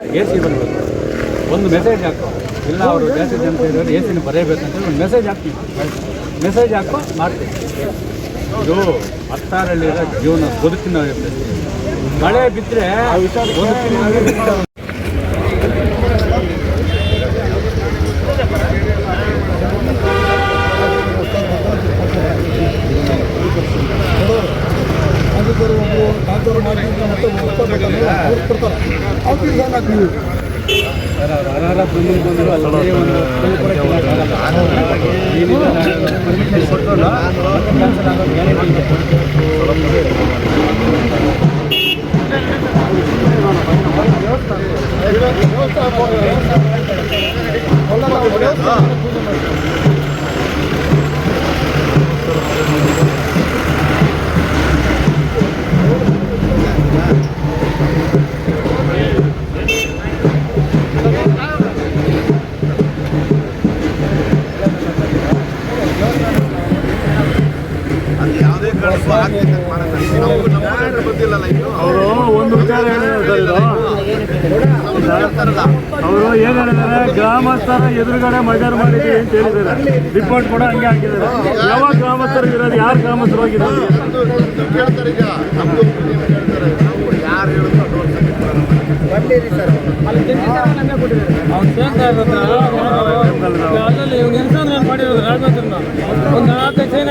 A C ಬರಬೇಕು ಒಂದು message ಹಾಕು. ಇಲ್ಲ, ಅವರು ಮೆಸೇಜ್ ಅಂತ ಹೇಳಿದ್ರೆ ಎ ಸಿನ ಅಂತ ಒಂದು ಮೆಸೇಜ್ ಹಾಕ್ತೀವಿ ಮೆಸೇಜ್ ಹಾಕೋ ಮಾಡ್ತೀವಿ ಇದು ಹತ್ತಾರಲ್ಲಿರೋ ಜೀವನ ಬದುಕಿನ. ಮಳೆ ಬಿದ್ದರೆ ಬದುಕಿನ ಅರ್ಹರ ಬಂದು ಬಂದರು ಅಲ್ಲೇ ಒಂದು ಕಲ್ಲು ಕೂಡ ಕೀಳಕ್ಕಾಗಲ್ಲ. ಅವರು ಒಂದು ವಿಚಾರ ಅವ್ರು ಏನು ಹೇಳಿದ್ದಾರೆ? ಗ್ರಾಮಸ್ಥರ ಎದುರುಗಡೆ ಮರ್ಡರ್ ಮಾಡಿದ್ದೀವಿ ಅಂತ ಹೇಳಿದ್ದಾರೆ. ರಿಪೋರ್ಟ್ ಕೂಡ ಹಂಗೆ ಹಾಕಿದ್ದಾರೆ. ಯಾವ ಗ್ರಾಮಸ್ಥರು ಇರೋದು ಯಾರು ಗ್ರಾಮಸ್ಥರು ಹೋಗಿದ್ದಾರೆ? ಅವ್ನು ಅಲ್ಲಲ್ಲಿ ಇವ್ನು ಎನ್ಕೌಂಟರ್ ಮಾಡಿರೋದು ರಾಘವೇಂದ್ರನ ಒಂದು ನಾಲ್ಕೈದು ಚೈನ್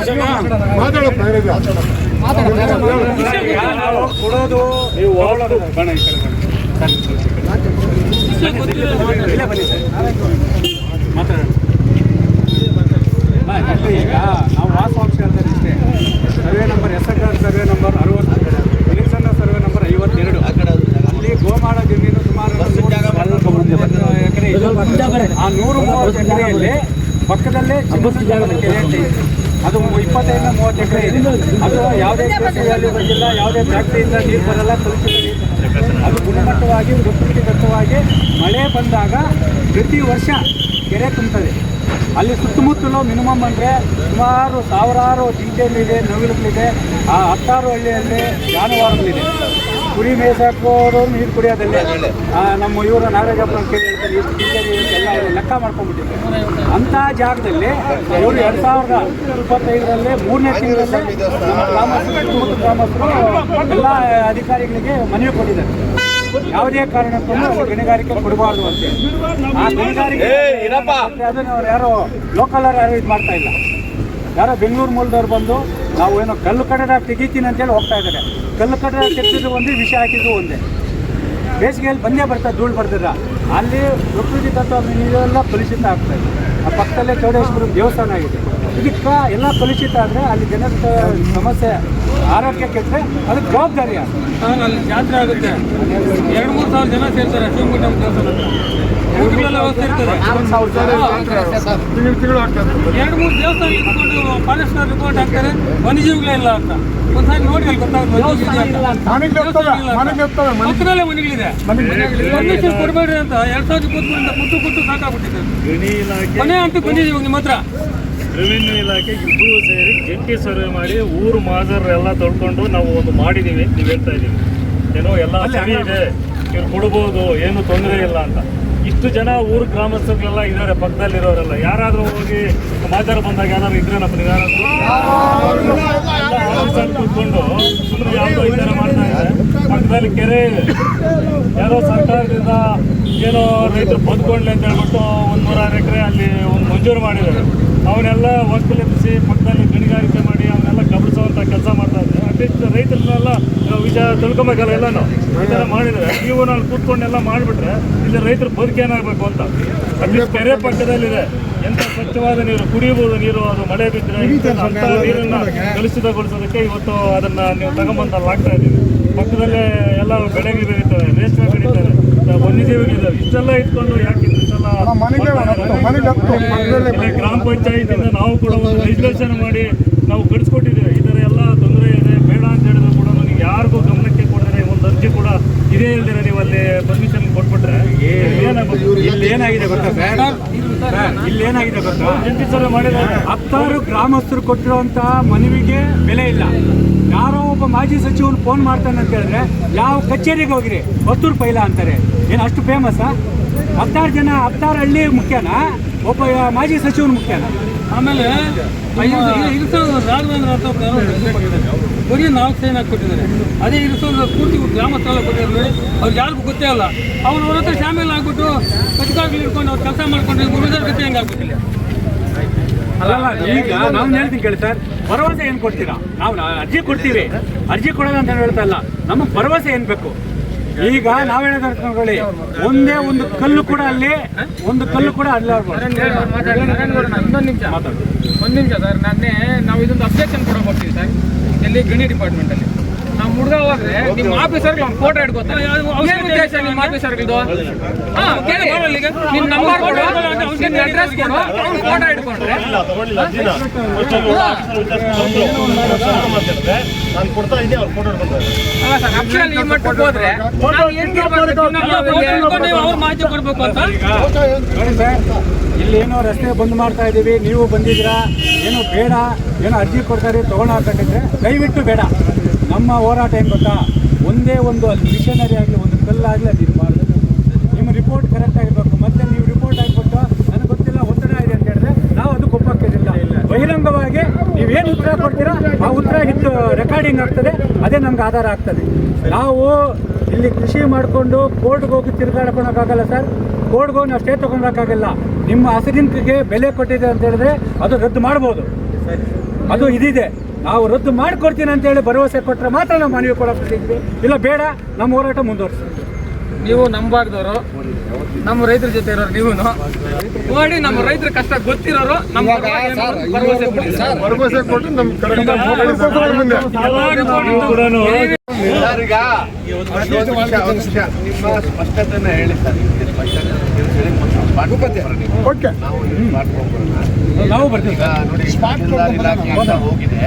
ಸರ್ ಮಾತಾಡೋಣ ಇದು ಇಲ್ಲಿ ಈಗ ನಾವು ವಾಸ ಇಷ್ಟೇ survey number yes survey number ಅರವತ್ತು, ಎಲೆಕ್ಷನ್ ಸರ್ವೆ ನಂಬರ್ ಐವತ್ತೆರಡು. ಅಲ್ಲಿ ಗೋಮಾಳ ಎಕರೆ. ಆ ನೂರು ಮೂವತ್ತು ಎಕರೆಯಲ್ಲಿ ಪಕ್ಕದಲ್ಲೇ ಕೆರೆ ಅಂತ ಇದೆ. ಅದು ಇಪ್ಪತ್ತೈದರಿಂದ ಮೂವತ್ತು ಎಕರೆ ಇದೆ. ಅದು ಯಾವುದೇ ಕೃಷಿಯಲ್ಲಿ ಬಂದಿಲ್ಲ ಯಾವುದೇ ಫ್ಯಾಕ್ಟ್ರಿಯಿಂದ ನೀರು ಬರಲ್ಲ ಕಲುಷಿತ ನೀರು ಅದು ಗುಣಮಟ್ಟವಾಗಿ ವೃತ್ತಿಗತವಾಗಿ ಮಳೆ ಬಂದಾಗ ಪ್ರತಿ ವರ್ಷ ಕೆರೆ ತುಂಬುತ್ತದೆ. ಅಲ್ಲಿ ಸುತ್ತಮುತ್ತಲು ಮಿನಿಮಮ್ ಅಂದರೆ ಸುಮಾರು ಸಾವಿರಾರು ಜಿಂಕೆಗಳಿದೆ ನವಿಲುಗಳಿದೆ ಆ ಹತ್ತಾರು ಹಳ್ಳಿಯಲ್ಲಿ ಜಾನುವಾರುಗಳಿದೆ. ಕುರಿ ಮೇಯ್ಸೋರು ನೀರು ಕುಡಿಯೋದಲ್ಲಿ ನಮ್ಮ ಇವರು ನಾಗರಾಜಪ್ಪ ಕೇಳಿ ಹೇಳ್ತಾರೆ ಎಷ್ಟು ಜಿಂಕೆ ಎಲ್ಲ ಲೆಕ್ಕ ಮಾಡ್ಕೊಂಡ್ಬಿಟ್ಟಿದ್ದಾರೆ ಅಂಥ ಜಾಗದಲ್ಲಿ ಅವರು ಎರಡು ಸಾವಿರದ ಇಪ್ಪತ್ತೈದರಲ್ಲಿ ಮೂರನೇ ತಿಂಗಳಲ್ಲಿ ನಮ್ಮ ಗ್ರಾಮಸ್ಥರು ಗ್ರಾಮಸ್ಥರು ಎಲ್ಲ ಅಧಿಕಾರಿಗಳಿಗೆ ಮನವಿ ಕೊಟ್ಟಿದ್ದಾರೆ. ಯಾವುದೇ ಕಾರಣಕ್ಕೂ ಗಣಿಗಾರಿಕೆ ಕೊಡಬಾರ್ದು ಅಂತ ಆ ಗಣಿಗಾರಿಕೆ ಅದನ್ನು ಅವ್ರು ಯಾರೋ ಲೋಕಲ್ ಯಾರು ಇದು ಮಾಡ್ತಾ ಇಲ್ಲ. ಯಾರೋ ಬೆಂಗಳೂರು ಮೂಲದವ್ರು ಬಂದು ನಾವು ಏನೋ ಕಲ್ಲು ಕಟ್ಟಡ ತೆಗಿತೀನಿ ಅಂತೇಳಿ ಹೋಗ್ತಾ ಇದ್ದಾರೆ. ಕಲ್ಲು ಕಟ್ಟಡ ತೆಗೆದಿದ್ದು ಒಂದೇ ವಿಷ ಹಾಕಿದ್ದು ಒಂದೇ. ಬೇಸಿಗೆಯಲ್ಲಿ ಬಂದೇ ಬರ್ತಾರೆ ಧೂಳು ಬರ್ತದ ಅಲ್ಲಿ ಪ್ರಕೃತಿ ತತ್ವ ನೀರೆಲ್ಲ ಕಲುಷಿತ ಆಗ್ತಾ ಇದೆ. ಆ ಪಕ್ಕದಲ್ಲೇ ಚೌಡೇಶ್ವರ ದೇವಸ್ಥಾನ ಆಗಿದೆ. ಇದಕ್ಕೆ ಎಲ್ಲ ಕಲುಷಿತ ಆದರೆ ಅಲ್ಲಿ ಜನರ ಸಮಸ್ಯೆ, ಆರೋಗ್ಯ ಕೆಟ್ಟರೆ ಅದಕ್ಕೆ ಜವಾಬ್ದಾರಿ? ಅಲ್ಲಿ ಜಾತ್ರೆ ಆಗುತ್ತೆ. ಎರಡು, ಮೂರು ಸಾವಿರ ಜನ ಸೇರ್ತಾರೆ, ಶಿವಮೊಗ್ಗ ದೇವಸ್ಥಾನ ಎರಡು ಮೂರು ದೇವಸ್ಥಾನ ಇಟ್ಕೊಂಡು ಫಾರೆಸ್ಟ್ ರಿಪೋರ್ಟ್ ಹಾಕ್ತಾರೆ. ವನ್ಯಜೀವಿಗಳೇ ಇಲ್ಲ ಅಂತ. ಒಂದ್ಸಾರಿ ನೋಡಿ ಅಲ್ಲಿ ಗೊತ್ತಾಗುತ್ತೆ. ಪಕ್ಕದಲ್ಲೇ ಮನೆಗಳಿದೆ. ಪರ್ಮಿಷನ್ ಕೊಡಬೇಡ್ರಿ ಅಂತ ಎರಡ್ ಸಾವಿರದ ಇಪ್ಪತ್ಮೂರಿಂದ ಕುತ್ತು ಕುತ್ತು ಸಾಕಾಗ್ಬಿಟ್ಟಿದೆ. ಕೊನೆ ಅಂತೂ ಬಂದಿದ್ದೀವಿ ನಿಮ್ಮ ಹತ್ರ? ರೆವಿನ್ಯೂ ಇಲಾಖೆ ಇಬ್ಬರು ಸೇರಿ ಜಂಟಿ ಸರ್ವೆ ಮಾಡಿ ಊರು ಮಾಜರೆಲ್ಲ ತೊಳ್ಕೊಂಡು ನಾವು ಒಂದು ಮಾಡಿದ್ದೀವಿ ನೀವು ಹೇಳ್ತಾ ಇದ್ದೀವಿ ಏನೋ ಎಲ್ಲ ಸರಿ ಇದೆ. ಇವ್ರು ಕೊಡ್ಬೋದು ಏನು ತೊಂದರೆ ಇಲ್ಲ ಅಂತ. ಇಷ್ಟು ಜನ ಊರು ಗ್ರಾಮಸ್ಥರೆಲ್ಲ ಇದ್ದಾರೆ, ಪಕ್ಕದಲ್ಲಿರೋರೆಲ್ಲ. ಯಾರಾದರೂ ಹೋಗಿ ಸಮಾಚಾರ ಬಂದಾಗ ಏನಾದ್ರು ಇದ್ರೆ ನಮ್ಮ ಕೂತ್ಕೊಂಡು ಸುಮ್ಮನೆ ಯಾವುದೋ ಥರ ಮಾಡ್ತಾ ಇದ್ದಾರೆ. ಪಕ್ಕದಲ್ಲಿ ಕೆರೆ, ಯಾರೋ ಸರ್ಕಾರದಿಂದ ಏನೋ ರೈತರು ಬದುಕೊಂಡ್ಲಿ ಅಂತ ಹೇಳ್ಬಿಟ್ಟು ಒಂದು ನೂರಾರು ಎಕರೆ ಅಲ್ಲಿ ಒಂದು ಮಂಜೂರು ಮಾಡಿದ್ದಾರೆ. ಅವನ್ನೆಲ್ಲ ಒಕ್ಕಲೆಬ್ಬಿಸಿ ಪಕ್ಕದಲ್ಲಿ ಗಣಿಗಾರಿಕೆ ಅವನ್ನೆಲ್ಲ ಕೆಲಸ ಮಾಡ್ತಾ ಇದ್ದಾರೆ ಅಟ್ಲೀಸ್ಟ್ ರೈತರನ್ನೆಲ್ಲ ವಿಚಾರ ತಿಳ್ಕೊಬೇಕಲ್ಲ ಎಲ್ಲನೂ? ಈ ಥರ ಮಾಡಿದರೆ ನೀವು ನಾನು ಕೂತ್ಕೊಂಡೆಲ್ಲ ಮಾಡಿಬಿಟ್ರೆ ಇಲ್ಲಿ ರೈತರ ಬದುಕೇನಾಗಬೇಕು ಅಂತ. ಅಟ್ಲೀಸ್ಟ್ ಕೆರೆ ಪಕ್ಕದಲ್ಲಿದೆ. ಎಂಥ ಸ್ವಚ್ಛವಾದ ನೀರು ಕುಡಿಯಬಹುದು ನೀರು ಅದು ಮಳೆ ಬಿದ್ದರೆ ಅಂತ ನೀರನ್ನು ಕಲುಷಿತಗೊಳಿಸೋದಕ್ಕೆ ಇವತ್ತು ಅದನ್ನು ನೀವು ತಗೊಂಬಂದು ಅಲ್ಲಿ ಹಾಕ್ತಾ ಇದ್ದೀವಿ ಪಕ್ಕದಲ್ಲೇ ಎಲ್ಲ ಬೆಳೆಗಳು ಬೆಳೀತಾರೆ ರೇಷ್ಮೆ ಬೆಳೀತಾರೆ ವನ್ಯಜೀವಿಗಳಿದ್ದಾವೆ ಇಷ್ಟೆಲ್ಲ ಇಟ್ಕೊಂಡು ಯಾಕೆ ಇಷ್ಟೆಲ್ಲ ಗ್ರಾಮ ಪಂಚಾಯತ್ ನಾವು ಕೂಡ ಒಂದು ಲೆಜಿಸ್ಲೇಷನ್ ಮಾಡಿ ನಾವು ಕಳಿಸ್ಕೊಟ್ಟಿದ್ದೀವಿ ಈ ಥರ ಎಲ್ಲ ತೊಂದರೆ ಇದೆ ಬೇಡ ಅಂತ ಹೇಳಿದ್ರು ಕೂಡ ನನಗೆ ಯಾರಿಗೂ ಗಮನಕ್ಕೆ ಕೊಡದೆ ಒಂದು ಅರ್ಜಿ ಕೂಡ ಇದೇ ಇಲ್ದಿರ ನೀವು ಅಲ್ಲಿ ಪರ್ಮಿಷನ್ ಕೊಟ್ಬಿಟ್ರೆ ಏನಾಗ್ಬೋದು ಇಲ್ಲಿ ಏನಾಗಿದೆ ಗೊತ್ತಾ? ಸರ್ ಇಲ್ಲಿ ಏನಾಗಿದೆ ಗೊತ್ತಾ? ಹತ್ತಾರು ಗ್ರಾಮಸ್ಥರು ಕೊಟ್ಟಿರುವಂತಹ ಮನವಿಗೆ ಬೆಲೆ ಇಲ್ಲ. ಯಾರೋ ಒಬ್ಬ ಮಾಜಿ ಸಚಿವರು ಫೋನ್ ಮಾಡ್ತಾನೆ ಅಂತ ಹೇಳಿದ್ರೆ, ಯಾವ ಕಚೇರಿಗೆ ಹೋಗಿರಿ? ಹತ್ತೂರು ಪೈಲ ಅಂತಾರೆ. ಏನು, ಅಷ್ಟು ಫೇಮಸ್ಸಾ ಹತ್ತಾರು ಜನ, ಹತ್ತಾರು ಹಳ್ಳಿ ಮುಖ್ಯನಾ? ಒಬ್ಬ ಮಾಜಿ ಸಚಿವರು ಮುಖ್ಯನಾ? ಆಮೇಲೆ ಇರಿಸೋದು ರಾಘವೇಂದ್ರ ಅಂತ. ಬರೀ ನಾಲ್ಕು ಸೈನ್ ಹಾಕಿ ಕೊಟ್ಟಿದ್ದಾರೆ ಅದೇ ಇರಿಸೋದು ಪೂರ್ತಿ ಗ್ರಾಮಸ್ಥಳ ಕೊಟ್ಟಿದ್ದಾರೆ. ಅವ್ರಿಗೆ ಯಾರಿಗೂ ಗೊತ್ತೇ ಅಲ್ಲ. ಅವ್ರು ಅವ್ರ ಹತ್ರ ಶಾಮಿಲ್ ಆಗ್ಬಿಟ್ಟು ಕಚ್ಕಾಗ್ಲಿ ಹಿಡ್ಕೊಂಡು ಅವ್ರು ಕೆಲಸ ಮಾಡ್ಕೊಂಡು ಗುರುದರ್ ಗತಿ ಹೆಂಗೆ ಆಗ್ಬಿಟ್ಟಿಲ್ಲ ಅಲ್ಲಲ್ಲ, ಈಗ ನಾವು ಹೇಳ್ತೀನಿ ಕೇಳಿ ಸರ್. ಭರವಸೆ ಏನು ಕೊಡ್ತೀರಾ? ನಾವು ಅರ್ಜಿ ಕೊಡ್ತೀವಿ. ಅರ್ಜಿ ಕೊಡೋದು ಅಂತ ಹೇಳ್ತಾ ಇಲ್ಲ. ನಮಗೆ ಭರವಸೆ ಏನು ಬೇಕು? ಈಗ ನಾವು ತರ್ಕೊಳ್ಳಿ ಒಂದೇ ಒಂದು ಕಲ್ಲು ಕೂಡ ಅಲ್ಲಿ ಒಂದು ಕಲ್ಲು ಕೂಡ ಅಲ್ಲಿ ಇನ್ನೊಂದು ನಿಮಿಷ. ಒಂದು ನಿಮಿಷ ಸರ್ ನಾನೇ ನಾವು ಇದೊಂದು ಅಬ್ಜೆಕ್ಷನ್ ಕೂಡ ಹೋಗ್ತೀವಿ ಸರ್ ಎಲ್ಲಿ ಗಣಿ ಡಿಪಾರ್ಟ್ಮೆಂಟಲ್ಲಿ ನಾವು ಹುಡುಗ ಹೋದ್ರೆ ನಿಮ್ಮ ಆಫೀಸರ್ಗೆ ಒಂದು ಫೋಟೋ ಇಟ್ಕೋತಾರೆ ಏನು ಉದ್ದೇಶ ನಿಮ್ಮ ಆಫೀಸರ್ ಹಾ ಕೇಳಿ. ನಿಮ್ಮ ನಂಬರ್ ಕೊಡು ನಿಮ್ಮ ಅಡ್ರೆಸ್ ಕೊಡು ಅವ್ನು ಫೋಟೋ ಇಟ್ಕೊಂಡ್ರೆ ನಾನು ಕೊಡ್ತಾ ಇದ್ದೆ ಅವ್ರು ಫೋಟೋ ಅಲ್ಲ ಸರ್ ಅಕ್ಷರಲ್ಲಿ ಹೋದ್ರೆ ಅವ್ರು ಮಾಹಿತಿ ಕೊಡ್ಬೇಕು ಅಂತ? ನೋಡಿ ಸರ್ ಇಲ್ಲಿ ಏನೋ ರಸ್ತೆ ಬಂದ್ ಮಾಡ್ತಾ ಇದ್ದೀವಿ ನೀವು ಬಂದಿದ್ದೀರಾ ಏನೋ ಬೇಡ ಏನೋ ಅರ್ಜಿ ಕೊಡ್ತಾರೆ ತೊಗೊಂಡು ಹಾಕಂಡಿದ್ರೆ ದಯವಿಟ್ಟು ಬೇಡ. ನಮ್ಮ ಹೋರಾಟ ಏನು ಗೊತ್ತಾ? ಒಂದೇ ಒಂದು ಅಲ್ಲಿ ಮಿಷನರಿ ಆಗಲಿ, ಒಂದು ಕಲ್ಲಾಗಲಿ ಅದು ಇರಬಾರ್ದು. ನಿಮ್ಮ ರಿಪೋರ್ಟ್ ಕರೆಕ್ಟ್ ಆಗಿರಬೇಕು. ಮತ್ತೆ ನೀವು ರಿಪೋರ್ಟ್ ಆಗಿಬಿಟ್ಟು ನನಗೆ ಗೊತ್ತಿಲ್ಲ, ಒತ್ತಡ ಇದೆ ಅಂತ ಹೇಳಿದ್ರೆ ನಾವು ಅದಕ್ಕೆ ಒಪ್ಪಕ್ಕಿರಲಿಲ್ಲ ಬಹಿರಂಗವಾಗಿ ನೀವೇನು ಉತ್ತರ ಕೊಡ್ತೀರಾ? ಆ ಉತ್ತರ ಹಿಟ್ಟು ರೆಕಾರ್ಡಿಂಗ್ ಆಗ್ತದೆ. ಅದೇ ನಮ್ಗೆ ಆಧಾರ ಆಗ್ತದೆ. ನಾವು ಇಲ್ಲಿ ಕೃಷಿ ಮಾಡಿಕೊಂಡು ಕೋರ್ಟ್ಗೆ ಹೋಗಿ ತಿರುಗಾಡ್ಕೊಳಕ್ಕಾಗಲ್ಲ ಸರ್. ಕೋರ್ಟ್ಗೆ ಹೋಗಿ ನಾವು ಸ್ಟೇ ತೊಗೊಳಕ್ಕಾಗಲ್ಲ. ನಿಮ್ಮ ಹಸಿರಿನಕ್ಕೆ ಬೆಲೆ ಕೊಟ್ಟಿದೆ ಅಂತ ಹೇಳಿದ್ರೆ ಅದು ರದ್ದು ಮಾಡ್ಬೋದು. ಅದು ಇದಿದೆ. ನಾವು ರದ್ದು ಮಾಡಿಕೊಡ್ತೀನಿ ಅಂತ ಹೇಳಿ ಭರವಸೆ ಕೊಟ್ಟರೆ ಮಾತ್ರ ನಾವು ಮನವಿ ಕೊಡೋಕ್ಕಿದ್ವಿ ಇಲ್ಲ ಬೇಡ ನಮ್ಮ ಹೋರಾಟ ಮುಂದುವರಿಸ್ತೀವಿ ನೀವು ನಮ್ಮ ಭಾಗದವರು ನಮ್ಮ ರೈತರ ಜೊತೆ ಇರೋರು ನೀವು ನೋಡಿ ನಮ್ಮ ರೈತರ ಕಷ್ಟ ಗೊತ್ತಿರೋರು ನಮ್ಮ ಭರವಸೆ. ಭರವಸೆ ಕೊಟ್ಟು ನಮ್ಮ ಸ್ಪಷ್ಟತೆನ ಹೇಳಿ ಸರ್ ಸ್ಪಷ್ಟತೆ ಓಕೆ. ನಾವು ಬರ್ತೀವಿ. ನೋಡಿ ಇಲಾಖೆ ಅಂತ ಹೋಗಿದೆ.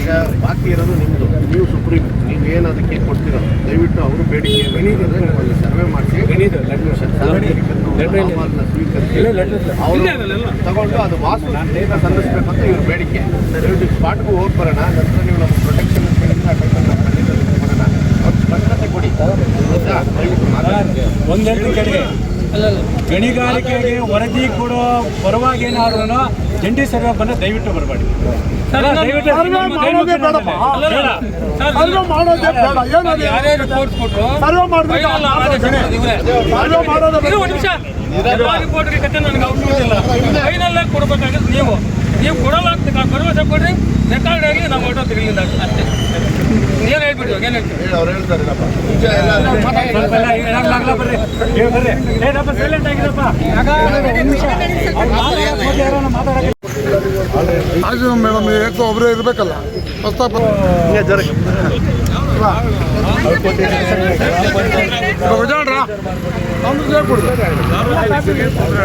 ಈಗ ಬಾಕಿ ಇರೋದು ನಿಮ್ಮದು ನೀವು ಸುಪ್ರೀಂ ನೀವು ಏನು ಅದಕ್ಕೆ ಕೊಡ್ತಿರೋ? ದಯವಿಟ್ಟು ಅವರು ಬೇಡಿಕೆ ಒಂದು ಸರ್ವೆ ಮಾಡಿಸಿ. ಅವರು ತಗೊಂಡು ಅದು ವಾಸು ಸಲ್ಲಿಸ್ಬೇಕು ಅಂತ ಇವ್ರ ಬೇಡಿಕೆ. ದಯವಿಟ್ಟು ಸ್ಪಾಟ್ಗೂ ಹೋಗಿ ಬರೋಣ. ನಂತರ ನೀವು ನಮ್ಮ ಪ್ರೊಟೆಕ್ಷನ್ ಬರೋಣ. ಅವ್ರು ಸ್ಪಷ್ಟತೆ ಕೊಡಿ? ದಯವಿಟ್ಟು ಗಣಿಗಾರಿಕೆಗೆ ವರದಿ ಕೊಡೋ ಪರವಾಗಿ ಏನಾದ್ರೂ ಜಂಟಿ ಸರ್ವೆ ಬಂದ್ರೆ ದಯವಿಟ್ಟು ಬರಬೇಡಿ. ನೀವು ನೀವು. ಕೊಡಲ್ಲ ಭರವಸೆ ಕೊಡ್ರಿ. ರೆಕಾರ್ಡ್ ಆಗಿ ನಾವು ಆಟೋ ತೆಗಿಲಿಲ್ಲ. ಅಷ್ಟೇ. ಏನು ಹೇಳ್ಬಿಡಿ ಇವಾಗ ಏನ್ ಹೇಳ್ತೀವಿ? ಹೇಳಿ ಅವ್ರು ಹೇಳ್ತಾರೇನಪ್ಪ? ನಿಜ ಎಲ್ಲ ಸ್ವಲ್ಪ ಎಲ್ಲ ಏನಾಗ್ಲ ಆಗ್ಲ ಬರ್ರಿ. ಏ ಬರ್ರಿ. ಏನಪ್ಪ ಸೈಲೆಂಟ್ ಆಗಿರಪ್ಪ ಆಯ್ತು ಮೇಡಮ್ ಏಕೋ ಒಬ್ಬರೇ ಇರಬೇಕಲ್ಲ ಪ್ರಸ್ತಾಪ ಗಜಾನ್ರ ಒಂದು ವಿಷಯ ಕೊಡಿ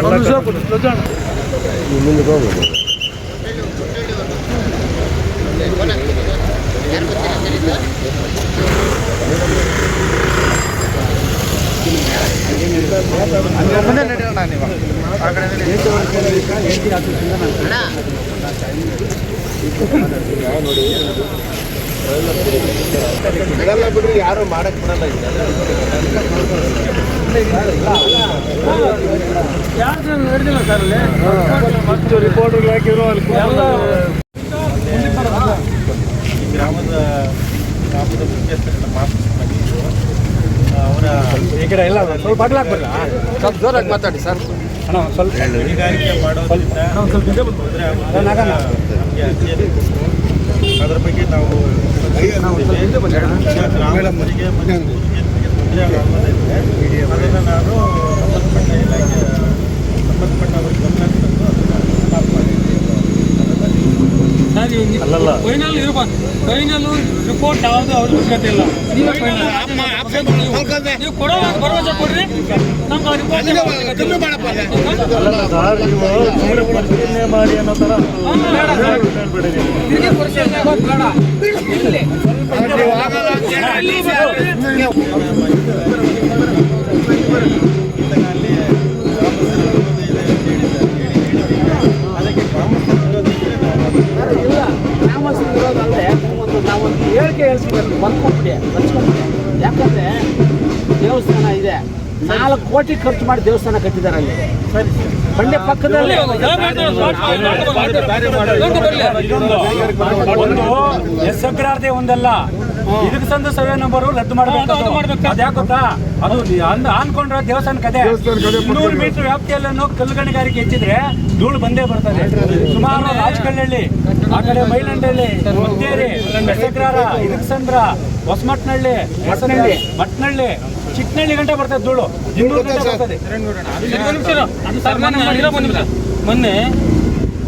ಒಂದು ವಿಷಯ ಕೊಡಿ ಗಜಾನ್ ಬಿಡಲ್ಲ ಬಿಡ್ರಿ ಯಾರು ಮಾಡಕ್ ಬಿಡಲ್ಲ ಈಗ ಮತ್ತು ರಿಪೋರ್ಟರ್ ಹಾಕಿರೋ ಅಲ್ಲಿ ಎಲ್ಲ ಗ್ರಾಮದ ಗ್ರಾಮದ ಮುಖ್ಯಸ್ಥರನ್ನ ಮಾತನಾಡಿದ್ರು ಅವರ ಈ ಕಡೆ ಎಲ್ಲ ಸ್ವಲ್ಪ ಜೋರಾಗಿ ಮಾತಾಡಿ ಸರ್. ಸ್ವಲ್ಪ ಗಣಿಗಾರಿಕೆ ಮಾಡೋದ್ರಿಂದ ಅದ್ರ ಬಗ್ಗೆ ನಾವು ಗ್ರಾಮಸ್ಥರಿಗೆ ಮತ್ತು ತೊಂದರೆ ಆಗೋದ್ರಿಂದ ಅದನ್ನು ನಾನು ಸಂಬಂಧಪಟ್ಟ ಇಲಾಖೆ ಸಂಬಂಧಪಟ್ಟವರಿಗೆ ಗಮನ ತಂದು ಅದನ್ನು ಅಲ್ಲಲ್ಲ. ಫೈನಲ್ ಫೈನಲ್ ರಿಪೋರ್ಟ್ ಯಾವುದು ಅವ್ರ ಅವಶ್ಯಕತೆ ಇಲ್ಲ. ನೀವು ನೀವು ಕೊಡೋ ಭರವಸೆ ಕೊಡ್ರಿ. ನಮ್ಗೆ ರಿಪೋರ್ಟ್ ಸುಮ್ಮನೆ ಮಾಡಿ ಅನ್ನೋ ಥರ ಬೇಡ. ಹೇಳಿಕೆ ಹೇಳ್ಸ್ಬೇಕು ಬಂದ್ಕೊಂಡ್ಬಿಡಿ ಹಚ್ಕೊಂಡ್ಬಿಡಿ ಯಾಕಂದ್ರೆ ದೇವಸ್ಥಾನ ಇದೆ ನಾಲ್ಕು ಕೋಟಿ ಖರ್ಚು ಮಾಡಿ ದೇವಸ್ಥಾನ ಕಟ್ಟಿದ್ದಾರೆ ಅಲ್ಲಿ ಬಂಡೆ ಪಕ್ಕದಲ್ಲಿ ಒಂದು ಒಂದಲ್ಲ ಇದಕ್ಕೆ ಸಂದ ಸರ್ವೆ ನಂಬರ್ ರದ್ದು ಮಾಡಬೇಕು ಅದು ಮಾಡ್ಬೇಕು. ಅದ್ಯಾಕ್ ಗೊತ್ತಾ ಅದು ಅಂದ್ ಅನ್ಕೊಂಡ್ರೆ ದೇವಸ್ಥಾನ ಕದೆ ಇನ್ನೂರು ಮೀಟರ್ ವ್ಯಾಪ್ತಿಯಲ್ಲೂ ಕಲ್ಲು ಗಣಿಗಾರಿಕೆ ಹೆಚ್ಚಿದ್ರೆ ಧೂಳು ಬಂದೇ ಬರ್ತದೆ ಸುಮಾರು ರಾಜಕಳ್ಳಹಳ್ಳಿ ಆ ಕಡೆ ಮೈಲಂಡಳ್ಳಿ ಮುದ್ದೇರಿ ಬೆಸಗ್ರಾರ ಇದಕ್ಸಂದ್ರ ಹೊಸಮಟ್ನಳ್ಳಿ ಮಟ್ನಳ್ಳಿ ಮಟ್ನಳ್ಳಿ ಚಿಕ್ಕನಳ್ಳಿ ಗಂಟೆ ಬರ್ತದೆ ಧೂಳು. ಇನ್ನೂರು ಗಂಟೆ ಬರ್ತದೆ. ಮೊನ್ನೆ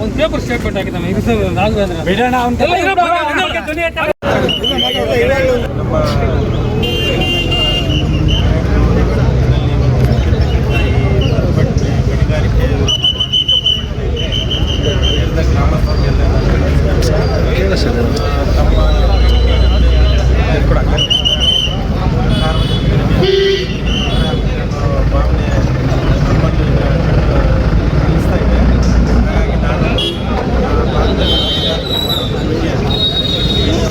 ಒಂದು ಪೇಪರ್ ಸ್ಟೇಟ್ಮೆಂಟ್ ಹಾಕಿದ್ದಾನೆ ಇದು ಸರ್ ರಾಘವೇಂದ್ರ. ಬಿಡೋಣ ಅವ್ನ ಎಲ್ಲ ಇರೋ ಭಾಗ ಒಂದೇ ಧ್ವನಿ ಎತ್ತಾಗ. ನಮ್ಮ ಗಣಿಗಾರಿಕೆ ಎಲ್ಲ ಗ್ರಾಮಸ್ಥರಿಗೆಲ್ಲ ತಮ್ಮ ಭಾವನೆ ನಮ್ಮಲ್ಲಿ ಅನಿಸ್ತಾ ಇದೆ ಹಾಗಾಗಿ ನಾನು ಆ ಭಾಗದಲ್ಲಿ ಗಣಿಗಾರಿಕೆ ಮಾಡೋದ್ರ ಬಗ್ಗೆ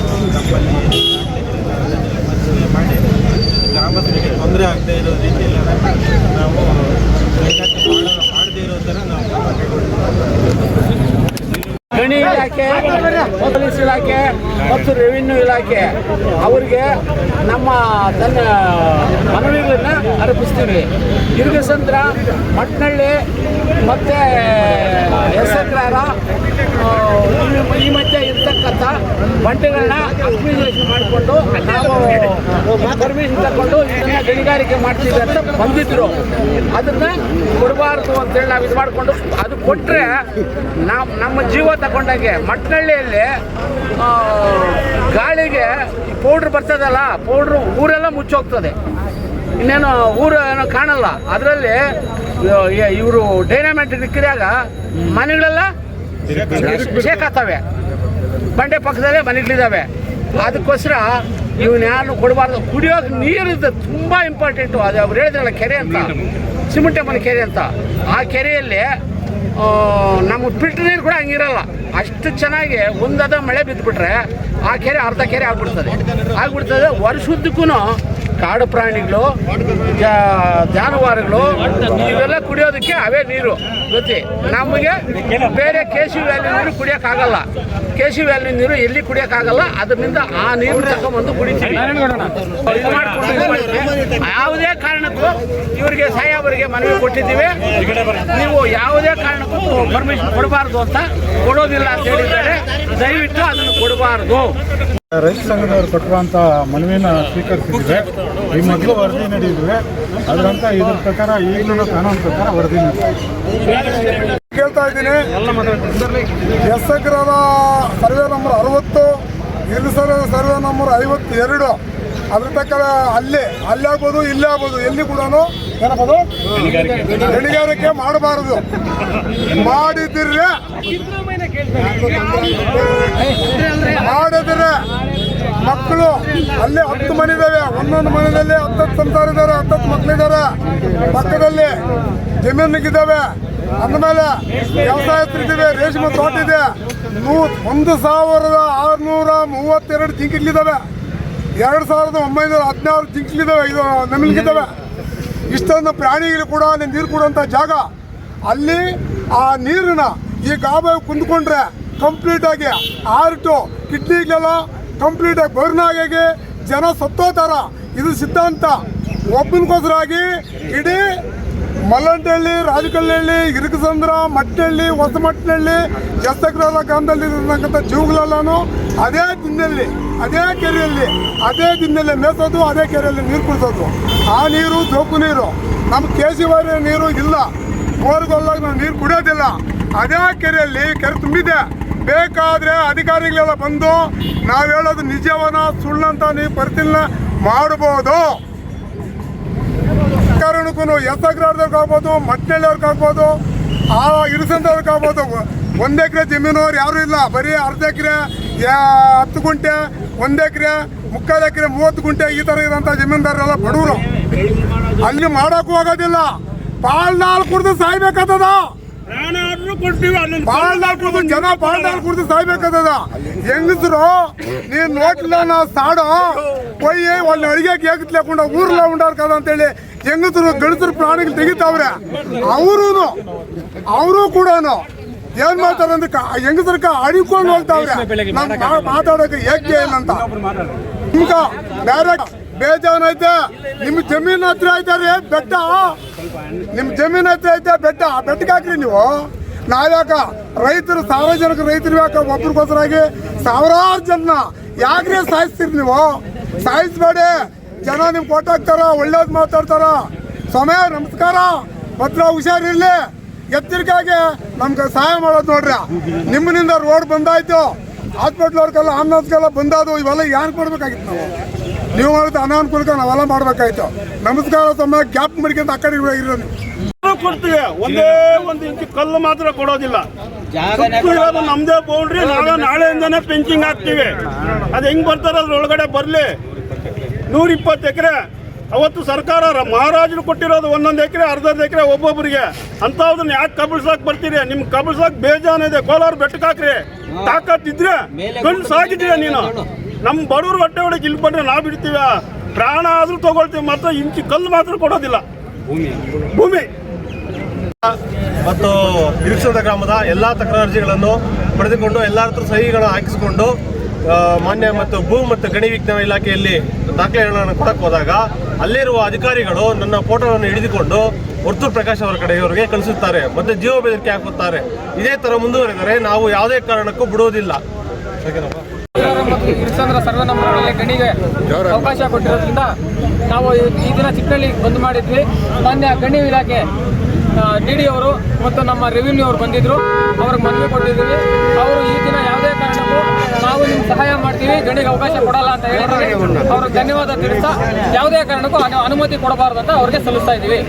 ನಮ್ಮಲ್ಲಿ ಪರಿಶೀಲನೆ ಮಾಡಿ ಗ್ರಾಮಸ್ಥರಿಗೆ ತೊಂದರೆ ಆಗದೆ ಇರೋ ರೀತಿಯಲ್ಲಿ ನಾವು ಕೈಗಾರಿಕೆ ಮಾಡೋ ಮಾಡದೇ ಇರೋ ಥರ ನಾವು ಕ್ರಮ ಕೈಗೊಳ್ತೀವಿ. ಗಣಿ ಇಲಾಖೆ ಪೊಲೀಸ್ ಇಲಾಖೆ ಮತ್ತು ರೆವಿನ್ಯೂ ಇಲಾಖೆ ಅವರಿಗೆ ನಮ್ಮ ತನ್ನ ಮನವಿಗಳನ್ನ ಅರ್ಪಿಸ್ತೀವಿ. ಇರುಗಸಂದ್ರ, ಮಟ್ನಳ್ಳಿ ಮತ್ತು ಎಸಕ್ರಾರ ಈ ಮಧ್ಯೆ ಇರ್ತಕ್ಕಂಥ ಬಂಡೆಗಳನ್ನ ಅಕ್ವಿಜೇಷನ್ ಮಾಡಿಕೊಂಡು ನಾವು ಪರ್ಮಿಷನ್ ತಗೊಂಡು ಇದನ್ನ ಗಣಿಗಾರಿಕೆ ಮಾಡ್ತೀವಿ ಅಂತ ಬಂದಿದ್ರು. ಅದನ್ನ ಕೊಡಬಾರ್ದು ಅಂತೇಳಿ ನಾವು ಇದು ಮಾಡಿಕೊಂಡು ಅದು ಕೊಟ್ಟರೆ ನಾವು ನಮ್ಮ ಜೀವ ತಗೊಂಡಂಗೆ ಮಟ್ನಳ್ಳಿಯಲ್ಲಿ ಆ, ಗಾಳಿಗೆ ಪೌಡ್ರ್ ಬರ್ತದಲ್ಲ ಪೌಡ್ರು ಊರೆಲ್ಲ ಮುಚ್ಚೋಗ್ತದೆ. ಇನ್ನೇನು ಊರು ಏನೋ ಕಾಣಲ್ಲ. ಅದರಲ್ಲಿ ಇವರು ಡೈನಾಮೆಂಟ್ ನಿಕ್ಕಿದಾಗ ಮನೆಗಳೆಲ್ಲ ಶೇಕಾಗ್ತವೆ ಬಂಡೆ ಪಕ್ಕದಲ್ಲೇ ಮನೆಗಳಿದ್ದಾವೆ ಅದಕ್ಕೋಸ್ಕರ ಯಾರು ಕೊಡಬಾರ್ದು. ಕುಡಿಯೋಕೆ ನೀರಿದ್ದು ತುಂಬ ಇಂಪಾರ್ಟೆಂಟು ಅದು ಅವ್ರು ಹೇಳಿದ್ರಲ್ಲ ಕೆರೆ ಅಂತ. ಸಿಮೆಂಟಮ್ಮನ ಕೆರೆ ಅಂತ. ಆ ಕೆರೆಯಲ್ಲಿ ನಮ್ಮ ಫಿಲ್ಟರ್ ನೀರು ಕೂಡ ಹಂಗಿರಲ್ಲ. ಅಷ್ಟು ಚೆನ್ನಾಗಿ ಒಂದದ ಮಳೆ ಬಿದ್ದುಬಿಟ್ರೆ ಆ ಕೆರೆ ಅರ್ಧ ಕೆರೆ ಆಗ್ಬಿಡ್ತದೆ. ಆಗ್ಬಿಡ್ತದೆ ವರ್ಷದ್ದಕ್ಕೂ ಕಾಡು ಪ್ರಾಣಿಗಳು ಜಾನುವಾರುಗಳು, ಇವೆಲ್ಲ ಕುಡಿಯೋದಕ್ಕೆ ಅವೇ ನೀರು. ಗೊತ್ತಿ? ನಮಗೆ ಬೇರೆ ಕೆ ಸಿ ವ್ಯಾಲಿ ನೀರು ಕುಡಿಯೋಕ್ಕಾಗಲ್ಲ. ಕೆ ಸಿ ವ್ಯಾಲಿ ನೀರು ಎಲ್ಲಿ ಕುಡಿಯೋಕ್ಕಾಗಲ್ಲ ಅದರಿಂದ ಆ ನೀರು ತಗೊಂಬಂದು ಕುಡಿತೀವಿ. ಯಾವುದೇ ಕಾರಣಕ್ಕೂ ಇವರಿಗೆ ಸಾಯಾಬರಿಗೆ ಮನವಿ ಕೊಟ್ಟಿದ್ದೀವಿ. ನೀವು ಯಾವುದೇ ಕಾರಣಕ್ಕೂ ಪರ್ಮಿಷನ್ ಕೊಡಬಾರ್ದು ಅಂತ ಕೊಡೋದಿಲ್ಲ ಅಂತ ಹೇಳಿದ್ದಾರೆ. ದಯವಿಟ್ಟು ಅದನ್ನು ಕೊಡಬಾರ್ದು. ರೈತ ಸಂಘದವರು ಕೊಟ್ಟಿರುವಂಥ ಮನವಿನ ಸ್ವೀಕರಿಸಿದ್ರೆ, ಈ ಮೊದಲು ವರದಿ ನೀಡಿದ್ವಿ ಅದರಂತ ಇದ್ರ ಪ್ರಕಾರ ಈಗಲೂ ಕಾನೂನು ಪ್ರಕಾರ ವರದಿ ಕೇಳ್ತಾ ಇದ್ದೀನಿ. ಎಸ್ ಎಕರದ ಸರ್ವೆ ನಂಬರ್ ಅರವತ್ತು ಇರಿಸರ ಸರ್ವೆ ನಂಬರ್ ಐವತ್ತೆರಡು. ಅದ್ರ ಪ್ರಕಾರ ಅಲ್ಲೇ, ಅಲ್ಲಿ ಆಗ್ಬೋದು, ಇಲ್ಲೇ ಆಗ್ಬೋದು, ಎಲ್ಲಿ ಕೂಡ ಏನಪ್ಪದು? ಗಣಿಗಾರಿಕೆ. ಮಾಡಬಾರದು. ಮಾಡಿದ್ರೆ ಮಾಡಿದ್ರೆ ಮಕ್ಕಳು ಅಲ್ಲೇ ಹತ್ತು ಮನೆ ಇದಾವೆ. ಒಂದೊಂದು ಮನೆಯಲ್ಲಿ ಹತ್ತತ್ತು ಸಂಸಾರ ಇದ್ದಾರೆ ಹತ್ತತ್ತು ಮಕ್ಕಳಿದ್ದಾರೆ ಪಕ್ಕದಲ್ಲಿ ಜಮೀನಿಗಿದ್ದಾವೆ ಅಂದಮೇಲೆ ವ್ಯವಸಾಯ ವ್ಯವಸಾಯಸ್ಥರಿದ್ದೀವಿ ರೇಷ್ಮೆ ತೋಟ ಇದೆ. ನೂ ಒಂದು ಸಾವಿರದ ಆರುನೂರ ಮೂವತ್ತೆರಡು ಜಿಂಕಿಗಳಿದ್ದಾವೆ ಎರಡು ಸಾವಿರದ ಒಂಬೈನೂರ ಹದಿನಾರು ಜಿಂಕಿಗಳಿದ್ದಾವೆ ಇದು ನಮಿಲಿಗಿದ್ದಾವೆ ಇಷ್ಟೊಂದು ಪ್ರಾಣಿಗಳು ಕೂಡ ಅಲ್ಲಿ ನೀರು ಕೊಡುವಂಥ ಜಾಗ. ಅಲ್ಲಿ ಆ ನೀರನ್ನ ಈ ಗಾಬೆ ಕುಂದ್ಕೊಂಡ್ರೆ ಕಂಪ್ಲೀಟ್ ಆಗಿ ಆರ್ಟು, ಕಿಡ್ನಿಗಳೆಲ್ಲ ಕಂಪ್ಲೀಟ್ ಆಗಿ ಬರ್ನ್ ಆಗಿ ಜನ ಸತ್ತೋತಾರ ಇದು ಸಿದ್ಧಾಂತ. ಒಬ್ಬನಿಗೋಸ್ಕರಾಗಿ ಇಡೀ ಮಲ್ಲಂಟಹಳ್ಳಿ ರಾಜಕಲ್ಲಹಳ್ಳಿ ಇರುಕಸಂದ್ರ ಮಟ್ಟಹಳ್ಳಿ ಹೊಸಮಟ್ಟನಹಳ್ಳಿ ಎಸ್ತಗ್ರದ ಗ್ರಾಮದಲ್ಲಿ ಇರತಕ್ಕಂಥ ಜೀವಗಳೆಲ್ಲನೂ ಅದೇ ದಿನದಲ್ಲಿ, ಅದೇ ಕೆರೆಯಲ್ಲಿ, ಅದೇ ದಿನದಲ್ಲಿ ಮೇಸೋದು, ಅದೇ ಕೆರೆಯಲ್ಲಿ ನೀರು ಕುಡಿಸೋದು. ಆ ನೀರು ಜೋಕು ನೀರು. ನಮ್ಮ ಕೆ ಕೇಸಿವಾರಿ ನೀರು ಇಲ್ಲ. ಬೋರ್ಗೊಲ್ಲಾಗ ನಾವು ನೀರು ಕುಡಿಯೋದಿಲ್ಲ. ಅದೇ ಕೆರೆಯಲ್ಲಿ ಕೆರೆ ತುಂಬಿದೆ. ಬೇಕಾದರೆ ಅಧಿಕಾರಿಗಳೆಲ್ಲ ಬಂದು ನಾವು ಹೇಳೋದು ನಿಜವನ ಸುಳ್ಳಂತ ನೀವು ಪರಿಶೀಲನೆ ಮಾಡಬಹುದು ಕಾರಣಕ್ಕೂ ಎಸ್ ಅಗ್ರದವ್ರಿಗೆ ಆಗ್ಬೋದು ಮಟ್ನಳ್ಳಿಯವ್ರಿಗೆ ಆಗ್ಬೋದು, ಆ ಇರಿಸಂದವ್ರಿಗೆ ಆಗ್ಬೋದು. ಒಂದು ಎಕರೆ ಜಮೀನವ್ರು ಯಾರು ಇಲ್ಲ. ಬರೀ ಅರ್ಧ ಎಕರೆ ಹತ್ತು ಗುಂಟೆ, ಒಂದು ಎಕರೆ, ಮುಕ್ಕಾಲು ಎಕರೆ, ಮೂವತ್ತು ಗುಂಟೆ ಈ ಥರ ಇರೋಂಥ ಜಮೀನ್ದಾರರೆಲ್ಲ ಬಡವರು. ಅಲ್ಲಿ ಮಾಡೋಕ್ಕೂ ಆಗೋದಿಲ್ಲ. ಪಾಲ್ನಾಲ್ ಕುಡಿದು ಸಾಯ್ಬೇಕಾಗ್ತದ ಪಾಲ್ನಾಲ್ ಕುಡ್ದು ಜನ ಪಾಲ್ನಾಲ್ ಕುಡಿದು ಸಾಯ್ಬೇಕಾಗ್ತದ ಹೆಂಗಸರು ನೀನ್ ನೋಟ್ಲ ನಾ ಸಾಡೋ ಪೊಯ್ಯಿ ಒಳ್ಳೆ ಅಡಿಗೆ ಕೇಕ್ ಲೇకుండా ಊರ್ಲ ಉಂಡಾರ್ ಕದ ಅಂತೇಳಿ ಹೆಂಗಸರು ಗಂಡಸರು ಪ್ರಾಣಿಗಳು ತೆಗಿತಾವ್ರೆ. ಅವರು ಅವರು ಕೂಡ ಏನ್ ಮಾಡ್ತಾರೆ ಅಂದ್ರೆ ಹೆಂಗಸರ್ಕ ಅಡಿಕೊಂಡು ಹೋಗ್ತಾವ್ರೆ. ಮಾತಾಡೋಕೆ ಏಕೆ ಇಲ್ಲ ಅಂತ. ನಿಮ್ಗ ಬೇರೆ ಬೇಜಾನ್ ಐತೆ. ನಿಮ್ ಜಮೀನ್ ಹತ್ರ ರೀ ಬೆಟ್ಟ. ನಿಮ್ ಜಮೀನ್ ಹತ್ರ ಐತೆ ಬೆಟ್ಟ. ಬೆಟ್ಟಕ್ಕೆ ಹಾಕ್ರಿ ನೀವು. ನಾವ್ಯಾಕ ರೈತರು, ಸಾರ್ವಜನಿಕ ರೈತರು ಯಾಕ ಒಬ್ರಿಗೋಸ್ಕರಾಗಿ ಸಾವಿರಾರು ಜನ ಯಾಕ್ರೆ ಸಾಯಿಸ್ತೀರಿ ನೀವು? ಸಾಯಿಸ್ಬೇಡಿ. ಜನ ನಿಮ್ ಕೊಟ್ಟಾಗ್ತಾರ ಒಳ್ಳೇದ್ ಮಾತಾಡ್ತಾರ. ಸಮಯ ನಮಸ್ಕಾರ. ಭದ್ರ ಹುಷಾರಿರ್ಲಿ ಎತ್ತರಿಕಾಗೆ ನಮ್ಗೆ ಸಹಾಯ ಮಾಡೋದು ನೋಡ್ರಿ. ನಿಮ್ಮನಿಂದ ರೋಡ್ ಬಂದಾಯ್ತು. ಹಾಸ್ಪಿಟ್ಲ್ ಅವ್ರಿಗೆಲ್ಲ ಆಂಬುಲೆನ್ಸ್ಗೆಲ್ಲ ಬಂದಾದು ಇವೆಲ್ಲ ಯಾರು ಕೊಡ್ಬೇಕಾಗಿತ್ತು ನಾವು? ನೀವು ಮಾಡಿದ ಅನಾನುಕೂಲಕ್ಕೆ ನಾವೆಲ್ಲ ಮಾಡ್ಬೇಕಾಯ್ತು. ನಮಸ್ಕಾರ ಸಮಯ ಗ್ಯಾಪ್ ಮಡಿಕೊಂಡು ಆ ಕಡೆ ಇರೋದು ಕೊಡ್ತೀವಿ. ಒಂದೇ ಒಂದು ಇಂಚು ಕಲ್ಲು ಮಾತ್ರ ಕೊಡೋದಿಲ್ಲ. ಇರೋದು ನಮ್ದೇ ಬೌಂಡ್ರಿ ನಾವೇ ನಾಳೆಯಿಂದನೇ ಪೆಂಚಿಂಗ್ ಹಾಕ್ತೀವಿ. ಅದು ಹೆಂಗ್ ಬರ್ತಾರ ಅದ್ರೊಳಗಡೆ ಬರ್ಲಿ. ನೂರ ಇಪ್ಪತ್ತು ಎಕರೆ ಅವತ್ತು ಸರ್ಕಾರ ಮಹಾರಾಜರು ಕೊಟ್ಟಿರೋದು ಒಂದೊಂದು ಎಕರೆ ಅರ್ಧರ್ಧ ಎಕರೆ ಒಬ್ಬೊಬ್ಬರಿಗೆ ಅಂತವ್ದನ್ನ ಯಾಕೆ ಕಬಳ್ಸಕ್ ಬರ್ತೀರಿ? ನಿಮ್ ಕಬಳ್ಸಕ್ ಬೇಜಾನಿದೆ ಕೋಲಾರ ಬೆಟ್ಟಕ್ಕೆ ಹಾಕ್ರಿ. ತಾಕತ್ ಇದ್ರೆ ಗಂಡು ಸಾಗಿದ್ದೀಯ ನೀನು? ನಮ್ ಬಡವ್ರ ಹೊಟ್ಟೆ ಒಳಗೆ ಇಲ್ಲಿ ಬಂದ್ರೆ ನಾವು ಬಿಡ್ತೀವ? ಪ್ರಾಣ ಆದ್ರೂ ತಗೊಳ್ತೀವಿ. ಮಾತ್ರ ಇಂಚು ಕಲ್ಲು ಮಾತ್ರ ಕೊಡೋದಿಲ್ಲ. ಭೂಮಿ. ಭೂಮಿ. ಮತ್ತು ನಿರೀಕ್ಷಿತ ಗ್ರಾಮದ ಎಲ್ಲ ತಕರಾರು ಅರ್ಜಿಗಳನ್ನು ಪಡೆದುಕೊಂಡು ಎಲ್ಲರ ಸಹಿಗಳನ್ನು ಹಾಕಿಸಿಕೊಂಡು ಮಾನ್ಯ ಮತ್ತು ಭೂ ಮತ್ತು ಗಣಿ ವಿಜ್ಞಾನ ಇಲಾಖೆಯಲ್ಲಿ ದಾಖಲೆಗಳನ್ನು ಕೊಡಕ್ಕೆ ಹೋದಾಗ ಅಲ್ಲಿರುವ ಅಧಿಕಾರಿಗಳು ನನ್ನ ಫೋಟೋವನ್ನು ಹಿಡಿದುಕೊಂಡು ವರ್ತೂರ್ ಪ್ರಕಾಶ್ ಅವರ ಕಡೆ ಇವರಿಗೆ ಕಳಿಸುತ್ತಾರೆ, ಮತ್ತು ಜೀವ ಬೆದರಿಕೆ ಹಾಕುತ್ತಾರೆ. ಇದೇ ಥರ ಮುಂದುವರೆದರೆ ನಾವು ಯಾವುದೇ ಕಾರಣಕ್ಕೂ ಬಿಡುವುದಿಲ್ಲ. ಗಣಿಗೆ ಅವಕಾಶ ಕೊಟ್ಟಿರೋದ್ರಿಂದ ನಾವು ಈ ದಿನ ಚಿಕ್ಕಳ್ಳಿ ಬಂದ್ ಮಾಡಿದ್ವಿ. ಮಾನ್ಯ ಗಣಿ ಇಲಾಖೆ ಡಿ ಡಿ ಅವರು ಮತ್ತು ನಮ್ಮ ರೆವಿನ್ಯೂ ಅವರು ಬಂದಿದ್ರು. ಅವ್ರಿಗೆ ಮನವಿ ಕೊಟ್ಟಿದ್ದೀವಿ. ಅವರು ಈ ದಿನ ಯಾವುದೇ ಕಾರಣಕ್ಕೂ ನಾವು ನಿಮ್ಗೆ ಸಹಾಯ ಮಾಡ್ತೀವಿ. ಗಣಿಗೆ ಅವಕಾಶ ಕೊಡಲ್ಲ ಅಂತ ಹೇಳಿದ್ರೆ ಅವ್ರಿಗೆ ಧನ್ಯವಾದ ತಿಳಿಸ್ತಾ ಯಾವುದೇ ಕಾರಣಕ್ಕೂ ಅನು- ಅನುಮತಿ ಕೊಡಬಾರ್ದು ಅಂತ ಅವ್ರಿಗೆ ಸಲ್ಲಿಸ್ತಾ ಇದ್ದೀವಿ.